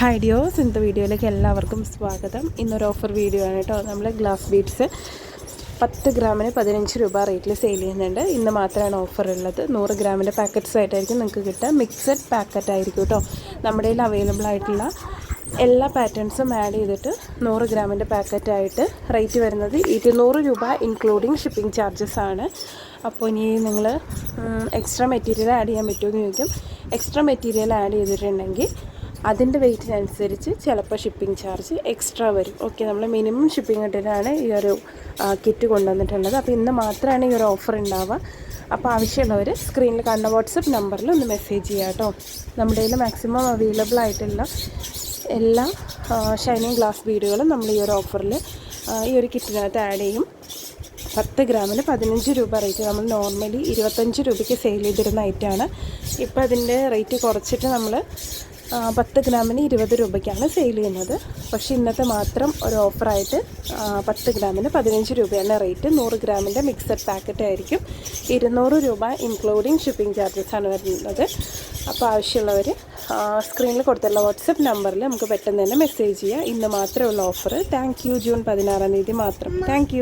Hi ഡിയോസ് ഇന്നത്തെ വീഡിയോയിലേക്ക് എല്ലാവർക്കും സ്വാഗതം. ഇന്നൊരു ഓഫർ വീഡിയോ ആണ് കേട്ടോ. നമ്മൾ ഗ്ലാസ് ബീഡ്സ് പത്ത് ഗ്രാമിന് പതിനഞ്ച് രൂപ റേറ്റിൽ സെയിൽ ചെയ്യുന്നുണ്ട്. ഇന്ന് മാത്രമാണ് ഓഫർ ഉള്ളത്. നൂറ് ഗ്രാമിന്റെ പാക്കറ്റ്സ് ആയിട്ടായിരിക്കും നിങ്ങൾക്ക് കിട്ടുക. മിക്സഡ് പാക്കറ്റ് ആയിരിക്കും കേട്ടോ. നമ്മുടെ കയ്യിൽ അവൈലബിൾ ആയിട്ടുള്ള എല്ലാ പാറ്റേൺസും ആഡ് ചെയ്തിട്ട് നൂറ് ഗ്രാമിന്റെ പാക്കറ്റായിട്ട് റേറ്റ് വരുന്നത് ഇരുന്നൂറ് രൂപ ഇൻക്ലൂഡിങ് ഷിപ്പിംഗ് ചാർജസ് ആണ്. അപ്പോൾ ഇനി നിങ്ങൾ എക്സ്ട്രാ മെറ്റീരിയൽ ആഡ് ചെയ്യാൻ പറ്റുമെന്ന് ചോദിക്കും. എക്സ്ട്രാ മെറ്റീരിയൽ ആഡ് ചെയ്തിട്ടുണ്ടെങ്കിൽ അതിന്റെ വെയിറ്റിനനുസരിച്ച് ചിലപ്പോൾ ഷിപ്പിംഗ് ചാർജ് എക്സ്ട്രാ വരും. ഓക്കെ നമ്മൾ മിനിമം ഷിപ്പിംഗ് ഇട്ടിട്ടാണ് ഈ ഒരു കിറ്റ് കൊണ്ടുവന്നിട്ടുള്ളത്. അപ്പോൾ ഇന്ന് മാത്രമാണ് ഈ ഒരു ഓഫർ ഉണ്ടാവുക അപ്പോൾ ആവശ്യമുള്ളവർ സ്ക്രീനിൽ കണ്ട വാട്സപ്പ് നമ്പറിൽ ഒന്ന് മെസ്സേജ് ചെയ്യുക കേട്ടോ നമ്മുടെ കയ്യിൽ മാക്സിമം അവൈലബിൾ ആയിട്ടുള്ള എല്ലാ ഷൈനിങ് ഗ്ലാസ് ബീഡുകളും നമ്മൾ ഈ ഒരു ഓഫറിൽ ഈ ഒരു കിറ്റിനകത്ത് ആഡ് ചെയ്യും. പത്ത് ഗ്രാമിന് പതിനഞ്ച് രൂപ റേറ്റ് നമ്മൾ നോർമലി ഇരുപത്തഞ്ച് രൂപയ്ക്ക് സെയിൽ ചെയ്തിരുന്ന ഐറ്റമാണ് ഇപ്പോൾ അതിന്റെ റേറ്റ് കുറച്ചിട്ട് നമ്മൾ പത്ത് ഗ്രാമിന് ഇരുപത് രൂപയ്ക്കാണ് സെയിൽ ചെയ്യുന്നത്. പക്ഷേ ഇന്നത്തെ മാത്രം ഒരു ഓഫറായിട്ട് പത്ത് ഗ്രാമിന് പതിനഞ്ച് രൂപയാണ് റേറ്റ് നൂറ് ഗ്രാമിന്റെ മിക്സഡ് പാക്കറ്റ് ആയിരിക്കും. ഇരുന്നൂറ് രൂപ ഇൻക്ലൂഡിങ് ഷിപ്പിംഗ് ചാർജസ് ആണ് വരുന്നത്. അപ്പോൾ ആവശ്യമുള്ളവർ സ്ക്രീനിൽ കൊടുത്തുള്ള വാട്സപ്പ് നമ്പറിൽ നമുക്ക് പെട്ടെന്ന് തന്നെ മെസ്സേജ് ചെയ്യാം. ഇന്ന് മാത്രമേ ഉള്ള ഓഫർ താങ്ക് യു ജൂൺ പതിനാറാം തീയതി മാത്രം. താങ്ക്